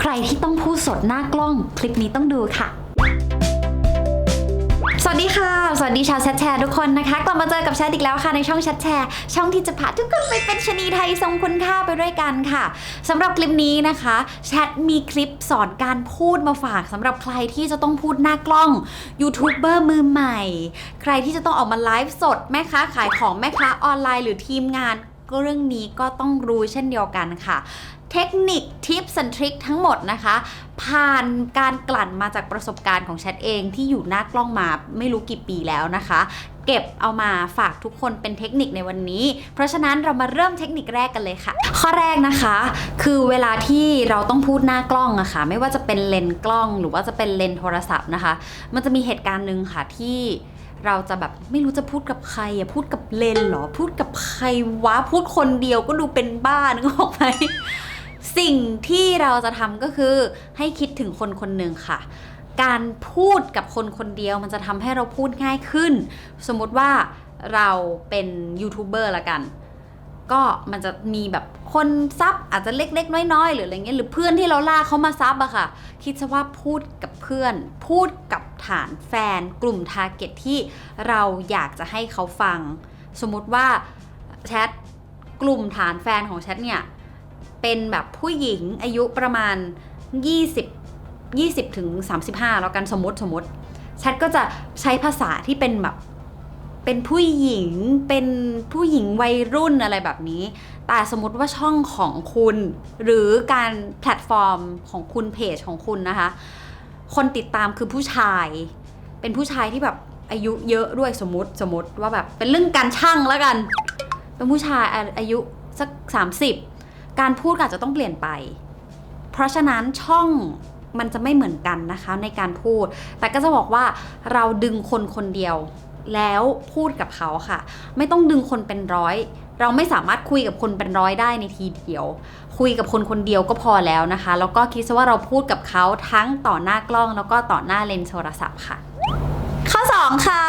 ใครที่ต้องพูดสดหน้ากล้อง คลิปนี้ต้องดูค่ะ สวัสดีค่ะ สวัสดีชาวแชทแชร์ทุกคนนะคะ กลับมาเจอกับแชทอีกแล้วค่ะในช่องแชทแชร์ ช่องที่จะพาทุกคนไปเป็นชนีไทยทรงคุณค่าไปด้วยกันค่ะสำหรับคลิปนี้นะคะแชทมีคลิปสอนการพูดมาฝากสำหรับใครที่จะต้องพูดหน้ากล้องยูทูบเบอร์มือใหม่ ใครที่จะต้องออกมาไลฟ์สดแม่ค้าขายของแม่ค้าออนไลน์หรือทีมงาน เรื่องนี้ก็ต้องรู้เช่นเดียวกันค่ะ เทคนิคทิปส์ทริคทั้งหมดนะคะ ผ่านการกลั่นมาจากประสบการณ์ของแชทเองที่อยู่หน้ากล้องมาไม่รู้กี่ปีแล้วนะคะ เก็บเอามาฝากทุกคนเป็นเทคนิคในวันนี้ เพราะฉะนั้นเรามาเริ่มเทคนิคแรกกันเลยค่ะ ข้อแรกนะคะ คือเวลาที่เราต้องพูดหน้ากล้องอะค่ะ ไม่ว่าจะเป็นเลนส์กล้อง หรือว่าจะเป็นเลนส์โทรศัพท์นะคะ มันจะมีเหตุการณ์หนึ่งค่ะที่ เราจะแบบไม่รู้จะพูดกับใครอะพูดกับเลนเหรอพูดกับใครวะพูดคนเดียวก็ดูเป็นบ้านึกออกไหมสิ่งที่เราจะทำก็คือให้คิดถึงคนคนหนึ่งค่ะ การพูดกับคนคนเดียวมันจะทำให้เราพูดง่ายขึ้น สมมุติว่าเราเป็นยูทูบเบอร์ละกัน ก็มันจะมีแบบคนซับอาจจะเล็กๆ น้อยๆ หรืออะไรเงี้ยหรือเพื่อนที่เราล่ากเขามาซับอะค่ะ คิดซะว่าพูดกับเพื่อน พูดกับ ฐานแฟนกลุ่มทาร์เก็ตที่เราอยากจะให้เขาฟัง สมมติว่าแชทกลุ่มฐานแฟนของแชทเนี่ย เป็นแบบผู้หญิงอายุประมาณ 20 20ถึง35 แล้วกันสมมติสมมติแชทก็จะใช้ภาษาที่เป็นแบบเป็นผู้หญิงเป็นผู้หญิงวัยรุ่นอะไรแบบนี้ แต่สมมติว่าช่องของคุณ หรือการแพลตฟอร์มของคุณเพจของคุณนะคะ คนติดตามคือผู้ชาย เป็นผู้ชายที่แบบอายุเยอะด้วยสมมติสมมติว่าแบบเป็นเรื่องการช่างแล้วกัน เป็นผู้ชายอาอายุสัก 30 การพูดก็อาจจะต้องเปลี่ยนไป เพราะฉะนั้นช่องมันจะไม่เหมือนกันนะคะในการพูด แต่ก็จะบอกว่าเราดึงคนคนเดียว แล้วพูดกับเขาค่ะ ไม่ต้องดึงคนเป็นร้อย เราไม่สามารถคุยกับคนเป็นร้อยได้ในทีเดียว คุยกับคนคนเดียวก็พอแล้วนะคะ แล้วก็คิดซะว่าเราพูดกับเขาทั้งต่อหน้ากล้องแล้วก็ต่อหน้าเลนส์โทรศัพท์ค่ะ ข้อ 2 ค่ะ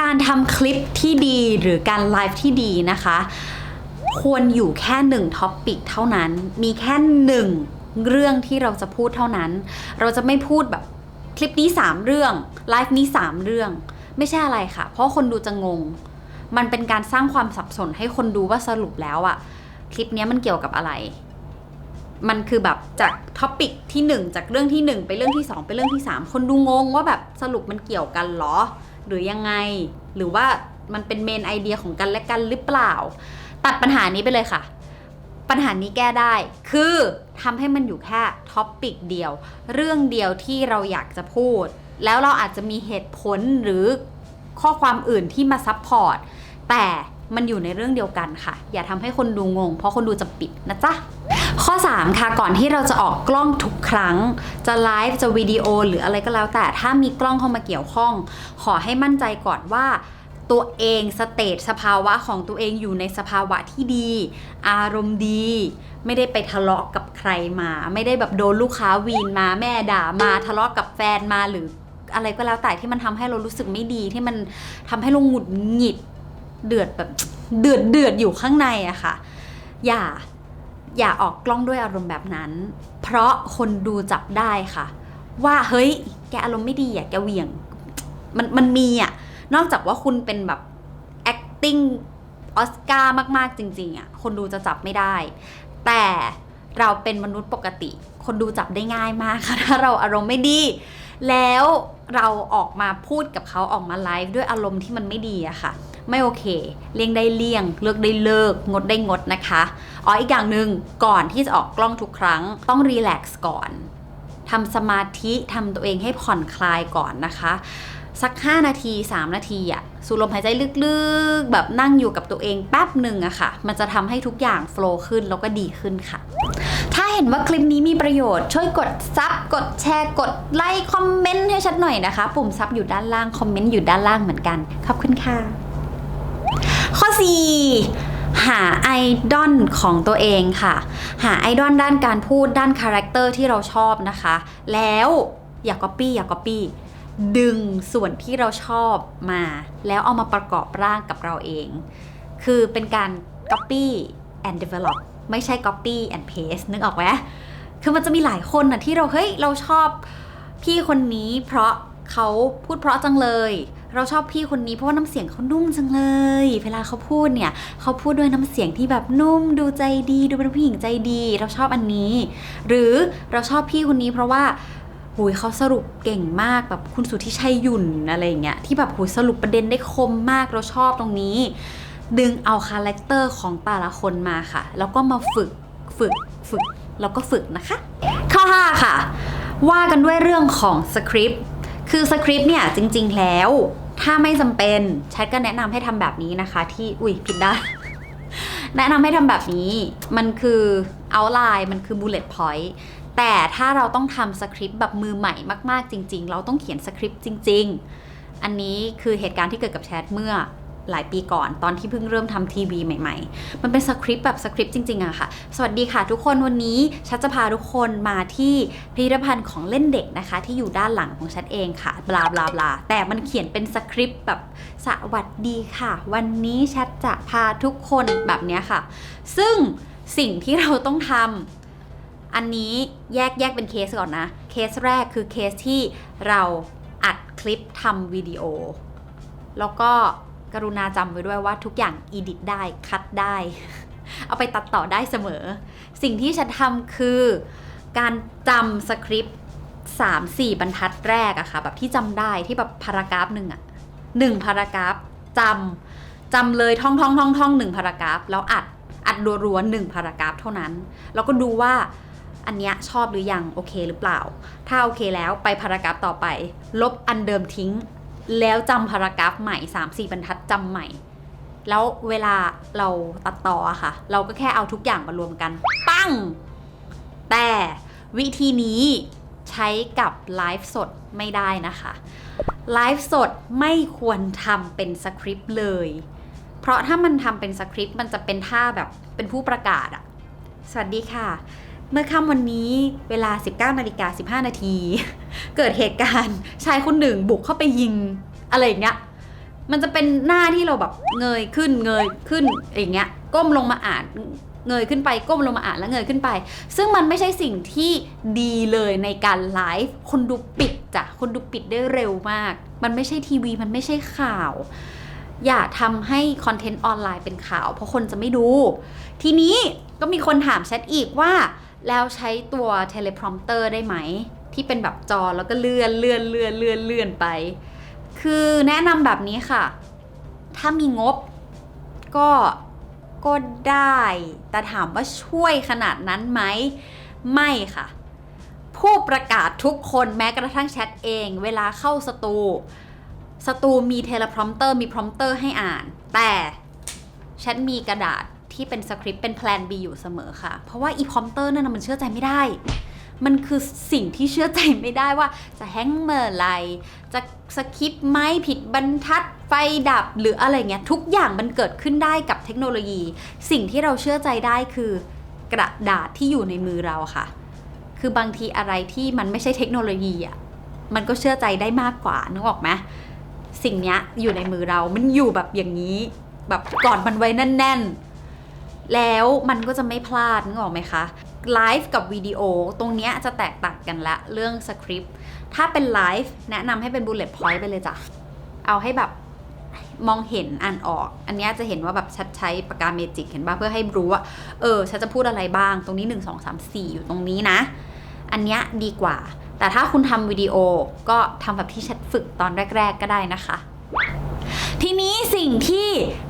การทำคลิปที่ดีหรือการไลฟ์ที่ดีนะคะ ควรอยู่แค่หนึ่งท็อปปิกเท่านั้น มีแค่หนึ่งเรื่องที่เราจะพูดเท่านั้น เราจะไม่พูดแบบคลิปนี้ 3 เรื่อง ไลฟ์นี้ 3 เรื่อง ไม่ใช่อะไรค่ะ เพราะคนดูจะงง มันเป็นการสร้างความสับสนให้คนดูว่าสรุปแล้วอะคลิปนี้มันเกี่ยวกับอะไร มันคือแบบจากท็อปิกที่ 1 จากเรื่องที่ 1 ไปเรื่องที่ 2 ไปเรื่องที่ 3 คนดูงงว่าแบบสรุปมันเกี่ยวกันเหรอ หรือยังไง หรือว่ามันเป็นเมนไอเดียของกันและกันหรือเปล่า ตัดปัญหานี้ไปเลยค่ะ ปัญหานี้แก้ได้ คือทำให้มันอยู่แค่ท็อปปิกเดียว เรื่องเดียวที่เราอยากจะพูด แล้วเราอาจจะมีเหตุผลหรือข้อความอื่นที่มาซับพอร์ตแต่มันอยู่ในเรื่องเดียวกันค่ะ อย่าทำให้คนดูงง เพราะคนดูจะปิดนะจ๊ะ ข้อ 3 ค่ะ ก่อนที่เราจะออกกล้องทุกครั้ง จะไลฟ์จะวิดีโอหรืออะไรก็แล้วแต่ถ้ามีกล้องเข้ามาเกี่ยวข้อง ขอให้มั่นใจก่อนว่าตัวเองสเตจสภาวะของตัวเองอยู่ในสภาวะที่ดี อารมณ์ดี ไม่ได้ไปทะเลาะกับใครมา ไม่ได้แบบโดนลูกค้าวีนมาแม่ด่ามาทะเลาะกับแฟนมาหรือ อะไรก็แล้วแต่ที่มันทำให้เรารู้สึกไม่ดีที่มันทำให้เราหงุดหงิดเดือดแบบเดือดเดือดอยู่ข้างในอะค่ะ อย่าอย่าออกกล้องด้วยอารมณ์แบบนั้น เพราะคนดูจับได้ค่ะ ว่าเฮ้ย แกอารมณ์ไม่ดีอะแกเหวี่ยง มันมันมีอะนอกจากว่าคุณเป็นแบบ acting ออสการ์มากๆจริงๆอะคนดูจะจับไม่ได้ แต่เราเป็นมนุษย์ปกติ คนดูจับได้ง่ายมากค่ะถ้าเราอารมณ์ไม่ดี แล้ว เราออกมาพูดกับเขาออกมาไลฟ์ด้วยอารมณ์ที่มันไม่ดีอะค่ะ ไม่โอเค เลี่ยงได้เลี่ยง เลิกได้เลิก งดได้งดนะคะอ๋ออีกอย่างหนึ่งก่อนที่จะออกกล้องทุกครั้ง ต้องรีแลกซ์ก่อนทำสมาธิทำตัวเองให้ผ่อนคลายก่อนนะคะสัก 5 นาที 3 นาทีอะสูดลมหายใจลึกๆ แบบนั่งอยู่กับตัวเองแป๊บหนึ่งอะค่ะ มันจะทำให้ทุกอย่างโฟล์ขึ้นแล้วก็ดีขึ้นค่ะ เห็นว่าคลิปนี้มีประโยชน์ ช่วยกดซับกดแชร์กดไลค์คอมเมนต์ให้ชัดหน่อยนะคะ ปุ่มซับอยู่ด้านล่างคอมเมนต์อยู่ด้านล่างเหมือนกัน ขอบคุณค่ะ ข้อ 4หาไอดอลของตัวเองค่ะ หาไอดอลด้านการพูดด้านคาแรคเตอร์ที่เราชอบนะคะ แล้วอย่าก๊อปปี้อย่าก๊อปปี้ดึงส่วนที่เราชอบมา แล้วเอามาประกอบร่างกับเราเอง คือเป็นการ copy and develop ไม่ใช่ copy and paste นึกออกไหมคือมันจะมีหลายคนน่ะที่เราเฮ้ยเราชอบพี่คนนี้เพราะเขาพูดเพราะจังเลย เราชอบพี่คนนี้เพราะว่าน้ำเสียงเขานุ่มจังเลย เวลาเขาพูดเนี่ยเขาพูดด้วยน้ำเสียงที่แบบนุ่มดูใจดีดูเป็นผู้หญิงใจดี เราชอบอันนี้ หรือเราชอบพี่คนนี้เพราะว่าหุยเขาสรุปเก่งมากแบบคุณสุทธิชัยยุ่นอะไรอย่างเงี้ยที่แบบหุยสรุปประเด็นได้คมมากเราชอบตรงนี้ ดึงเอาคาแรคเตอร์ของแต่ละคนมาค่ะ แล้วก็มาฝึกฝึกฝึกแล้วก็ฝึกนะคะ ข้อ 5 ค่ะ ว่ากันด้วยเรื่องของสคริปต์คือสคริปต์เนี่ยจริง ๆ แล้ว ถ้าไม่จำเป็นแชทก็แนะนำให้ทำแบบนี้นะคะ ที่อุ้ยผิดด้แนะนำให้ทำแบบนี้มันคือ outline มันคือ bullet point แต่ถ้าเราต้องทำสคริปต์แบบมือใหม่มาก ๆ จริง ๆ เราต้องเขียนสคริปต์จริง ๆ อันนี้คือเหตุการณ์ที่เกิดกับแชทเมื่อ หลายปีก่อน ตอนที่เพิ่งเริ่มทำทีวีใหม่ๆ มันเป็นสคริปต์แบบสคริปต์จริงๆอะค่ะ สวัสดีค่ะทุกคนวันนี้ชัดจะพาทุกคนมาที่พิพิธภัณฑ์ของเล่นเด็กนะคะ ที่อยู่ด้านหลังของชัดเองค่ะบลาบลาบลาแต่มันเขียนเป็นสคริปต์แบบสวัสดีค่ะ วันนี้ชัดจะพาทุกคนแบบเนี้ยค่ะ ซึ่งสิ่งที่เราต้องทำอันนี้แยกแยกเป็นเคสก่อนนะ เคสแรกคือเคสที่เราอัดคลิปทำวิดีโอ แล้วก็ กรุณาจำไว้ด้วยว่าทุกอย่างอีดิตได้คัดได้ เอาไปตัดต่อได้เสมอ สิ่งที่ฉันทำคือการจำสคริปต์3-4บรรทัดแรกอะค่ะ แบบที่จำได้ที่แบบพารากราฟหนึ่งอะหนึ่งพารากราฟจำจำเลยท่องท่องท่องท่องหนึ่งพารากราฟแล้วอัดอัดรัวๆหนึ่งพารากราฟเท่านั้น แล้วก็ดูว่าอันเนี้ยชอบหรือยังโอเคหรือเปล่า ถ้าโอเคแล้วไปพารากราฟต่อไป ลบอันเดิมทิ้ง แล้วจำพารากราฟใหม่ 3-4 บรรทัดจำใหม่ แล้วเวลาเราตัดต่ออะค่ะ เราก็แค่เอาทุกอย่างมารวมกัน ปั้ง แต่วิธีนี้ใช้กับไลฟ์สดไม่ได้นะคะไลฟ์สดไม่ควรทำเป็นสคริปต์เลย เพราะถ้ามันทำเป็นสคริปต์มันจะเป็นท่าแบบเป็นผู้ประกาศอะสวัสดีค่ะ เมื่อค่ำวันนี้เวลา 19นาฬิกา15 นาที เกิดเหตุการณ์ชายคนหนึ่งบุกเข้าไปยิงอะไรอย่างเงี้ยมันจะเป็นหน้าที่เราแบบเงยขึ้นเงยขึ้นอย่างเงี้ยก้มลงมาอ่านเงยขึ้นไปก้มลงมาอ่านแล้วเงยขึ้นไป ซึ่งมันไม่ใช่สิ่งที่ดีเลยในการไลฟ์คนดูปิดจ้ะคนดูปิดได้เร็วมาก มันไม่ใช่ทีวีมันไม่ใช่ข่าว อย่าทำให้คอนเทนต์ออนไลน์เป็นข่าว เพราะคนจะไม่ดู ทีนี้ก็มีคนถามแชทอีกว่า แล้วใช้ตัว teleprompter ได้ไหม ที่เป็นแบบจอแล้วก็เลื่อนเลื่อนเลื่อนเลื่อนเลื่อนไป คือแนะนำแบบนี้ค่ะ ถ้ามีงบก็ก็ได้ แต่ถามว่าช่วยขนาดนั้นไหม ไม่ค่ะ ผู้ประกาศทุกคนแม้กระทั่งแชทเอง เวลาเข้าสตูสตูมีเทเลพรอมเตอร์มีพรอมเตอร์ให้อ่าน แต่แชทมีกระดาษ ที่เป็นสคริปต์เป็นแพลน B อยู่เสมอค่ะ เพราะว่าอีพอมเตอร์นั่นนะมันเชื่อใจไม่ได้ มันคือสิ่งที่เชื่อใจไม่ได้ว่าจะแฮงเมื่อไร จะสคริปต์ไหมผิดบรรทัดไฟดับหรืออะไรเงี้ยทุกอย่างมันเกิดขึ้นได้กับเทคโนโลยี สิ่งที่เราเชื่อใจได้คือกระดาษที่อยู่ในมือเราค่ะ คือบางทีอะไรที่มันไม่ใช่เทคโนโลยีอะมันก็เชื่อใจได้มากกว่านึกออกไหมสิ่งนี้อยู่ในมือเรา มันอยู่แบบอย่างนี้ แบบกอดมันไว้แน่น ๆ แล้วมันก็จะไม่พลาดนึกออกไหมคะไลฟ์กับวิดีโอตรงเนี้ยจะแตกต่างกันละเรื่องสคริปต์ถ้าเป็นไลฟ์แนะนำให้เป็น bullet point ไปเลยจ้ะ เอาให้แบบมองเห็นอ่านออก อันนี้จะเห็นว่าแบบชัดใช้ปากกาเมจิกเห็นป่ะเพื่อให้รู้ว่า เออฉันจะพูดอะไรบ้าง ตรงนี้ 1 2 3 4 อยู่ตรงนี้นะ อันนี้ดีกว่า แต่ถ้าคุณทำวิดีโอก็ทำแบบที่แชทฝึกตอนแรก ๆ ก็ได้นะคะ ทีนี้สิ่งที่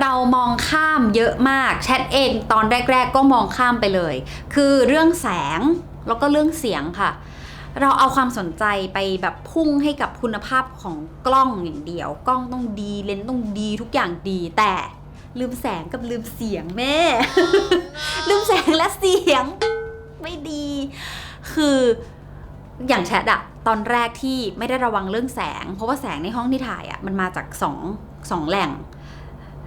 เรามองข้ามเยอะมากแชทเองตอนแรก ๆ ก็มองข้ามไปเลย คือเรื่องแสงแล้วก็เรื่องเสียงค่ะ เราเอาความสนใจไปแบบพุ่งให้กับคุณภาพของกล้องอย่างเดียว กล้องต้องดีเลนส์ต้องดีทุกอย่างดีแต่ลืมแสงกับลืมเสียงแม่ ลืมแสงและเสียง ไม่ดี คืออย่างแชทอะตอนแรกที่ไม่ได้ระวังเรื่องแสง เพราะว่าแสงในห้องที่ถ่ายอะมันมาจากสอง สองแหล่ง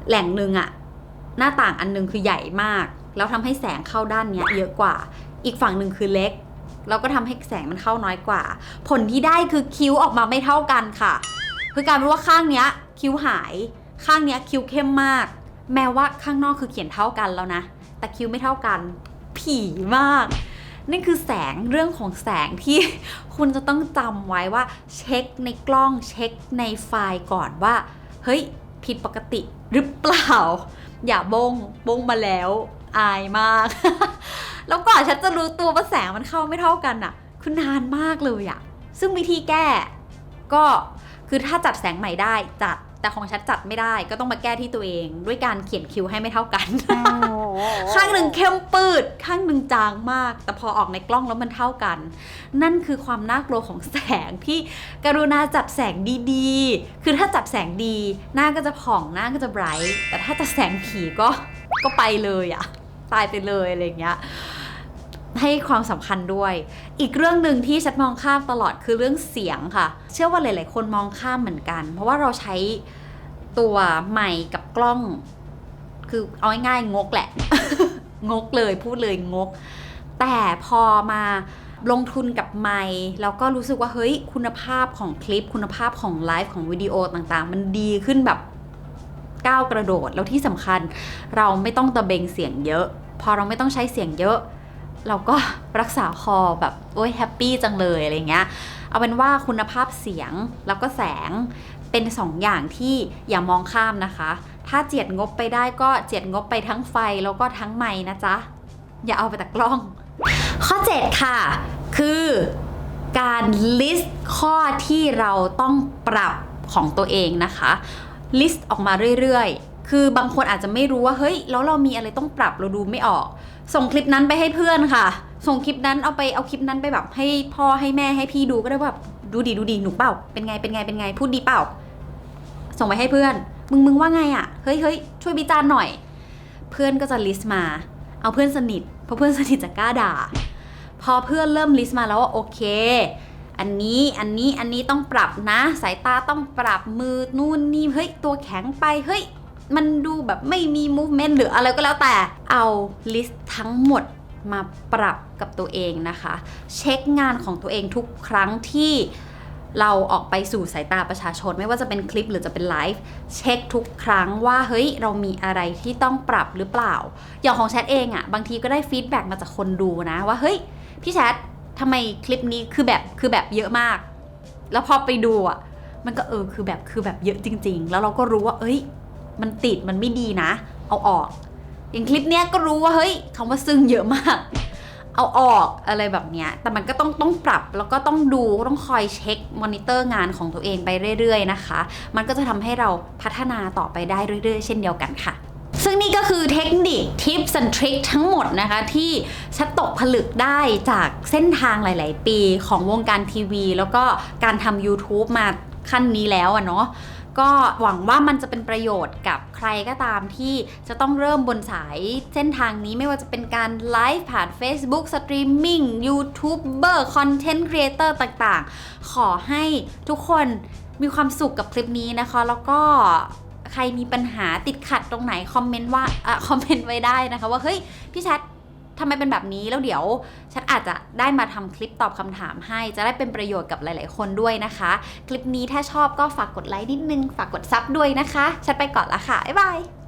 แหล่งหนึ่งอะหน้าต่างอันหนึงคือใหญ่มาก แล้วทำให้แสงเข้าด้านเนี้ยเยอะกว่า อีกฝั่งหนึ่งคือเล็ก แล้วก็ทำให้แสงมันเข้าน้อยกว่า ผลที่ได้คือคิ้วออกมาไม่เท่ากันค่ะ คือการเป็นว่าข้างเนี้ยคิ้วหาย ข้างเนี้ยคิ้วเข้มมาก แม้ว่าข้างนอกคือเขียนเท่ากันแล้วนะ แต่คิ้วไม่เท่ากัน ผีมากนั่นคือแสงเรื่องของแสงที่คุณจะต้องจำไว้ว่าเช็คในกล้องเช็คในไฟล์ก่อนว่า เฮ้ย ผิดปกติหรือเปล่า อย่าบงบงมาแล้ว อายมาก แล้วก่อนฉันจะรู้ตัวว่าแสงมันเข้าไม่เท่ากันอะคือนานมากเลยอะซึ่งวิธีแก้ ก็คือถ้าจัดแสงใหม่ได้จัด แต่ของฉันจัดไม่ได้ก็ต้องมาแก้ที่ตัวเอง ด้วยการเขียนคิวให้ไม่เท่ากัน ข้างหนึ่งเข้มปืด ข้างหนึ่งจางมาก แต่พอออกในกล้องแล้วมันเท่ากัน นั่นคือความน่ากลัวของแสงที่กรุณาจัดแสงดีๆ คือถ้าจัดแสงดี หน้าก็จะผ่องหน้าก็จะไบรท์แต่ถ้าจัดแสงผีก็ก็ไปเลยอะตายไปเลยอะไรอย่างเงี้ย ให้ความสำคัญด้วย อีกเรื่องหนึ่งที่ฉันมองข้ามตลอดคือเรื่องเสียงค่ะ เชื่อว่าหลาย ๆ คนมองข้ามเหมือนกัน เพราะว่าเราใช้ตัวไมค์กับกล้อง คือเอาง่ายๆงกแหละ งกเลยพูดเลยงก แต่พอมาลงทุนกับไมค์แล้วก็รู้สึกว่าเฮ้ยคุณภาพของคลิป คุณภาพของไลฟ์ของวิดีโอต่างๆ มันดีขึ้นแบบก้าวกระโดด แล้วที่สำคัญเราไม่ต้องตะเบงเสียงเยอะ พอเราไม่ต้องใช้เสียงเยอะ เราก็รักษาคอแบบโอ้ยแฮปปี้จังเลยอะไรเงี้ย เอาเป็นว่าคุณภาพเสียงแล้วก็แสงเป็นสองอย่างที่อย่ามองข้ามนะคะ ถ้าเจียดงบไปได้ก็เจียดงบไปทั้งไฟแล้วก็ทั้งไม้นะจ๊ะ อย่าเอาไปแต่กล้อง ข้อ 7 ค่ะ คือการ list ข้อที่เราต้องปรับของตัวเองนะคะ list ออกมาเรื่อยๆ คือบางคนอาจจะไม่รู้ว่าเฮ้ยแล้วเรามีอะไรต้องปรับเราดูไม่ออก ส่งคลิปนั้นไปให้เพื่อนค่ะ ส่งคลิปนั้นเอาไปเอาคลิปนั้นไปแบบให้พ่อให้แม่ให้พี่ดูก็ได้แบบดูดีดูดีหนูเปล่าเป็นไงเป็นไงเป็นไงพูดดีเปล่า ส่งไปให้เพื่อน มึงมึงว่าไงอะ่ะเฮ้ยเฮ้ยช่วยวิจารณ์หน่อย เพื่อนก็จะลิสต์มา เอาเพื่อนสนิทเพราะเพื่อนสนิทจะกล้าด่า พอเพื่อนเริ่มลิสต์มาแล้วว่าโอเค อันนี้อันนี้อันนี้ต้องปรับนะ สายตาต้องปรับมือนู่นนี่เฮ้ยตัวแข็งไปเฮ้ย มันดูแบบไม่มี movement หรืออะไรก็แล้วแต่เอาลิสต์ทั้งหมดมาปรับกับตัวเองนะคะ เช็คงานของตัวเองทุกครั้งที่เราออกไปสู่สายตาประชาชน ไม่ว่าจะเป็นคลิปหรือจะเป็นไลฟ์เช็คทุกครั้งว่าเฮ้ยเรามีอะไรที่ต้องปรับหรือเปล่า อย่างของแชทเองอะ่ะบางทีก็ได้ฟีดแบ็กมาจากคนดูนะว่าเฮ้ยพี่แชททำไมคลิปนี้คือแบบคือแบบเยอะมาก แล้วพอไปดูอะมันก็เออคือแบบคือแบบเยอะจริง ๆ แล้วเราก็รู้ว่า เอ้ย มันติดมันไม่ดีนะ เอาออก อย่างคลิปเนี้ยก็รู้ว่าเฮ้ยคำว่าซึ่งเยอะมาก เอาออกอะไรแบบเนี้ย แต่มันก็ต้องต้องปรับแล้วก็ต้องดูต้องคอยเช็คมอนิเตอร์งานของตัวเองไปเรื่อยๆนะคะ มันก็จะทำให้เราพัฒนาต่อไปได้เรื่อยๆ เช่นเดียวกันค่ะซึ่งนี่ก็คือเทคนิคทิปส์และทริคทั้งหมดนะคะ ที่ชัดตกผลึกได้จากเส้นทางหลาย ๆ ปีของวงการทีวี แล้วก็การทำ YouTube มาขั้นนี้แล้วอะเนาะ ก็หวังว่ามันจะเป็นประโยชน์กับใครก็ตามที่จะต้องเริ่มบนสายเส้นทางนี้ไม่ว่าจะเป็นการไลฟ์ผ่าน Facebook สตรีมมิ่งยูทูบเบอร์คอนเทนต์ครีเอเตอร์ต่างๆ ขอให้ทุกคนมีความสุขกับคลิปนี้นะคะ แล้วก็ใครมีปัญหาติดขัดตรงไหน คอมเมนต์ว่าอะคอมเมนต์ไว้ได้นะคะ ว่า เฮ้ย พี่แชท ทำไมเป็นแบบนี้แล้วเดี๋ยว ฉันอาจจะได้มาทำคลิปตอบคำถามให้ จะได้เป็นประโยชน์กับหลาย ๆ คนด้วยนะคะ คลิปนี้ถ้าชอบก็ฝากกดไลค์นิดนึง ฝากกดซับด้วยนะคะ ฉันไปก่อนละค่ะ บ๊ายบาย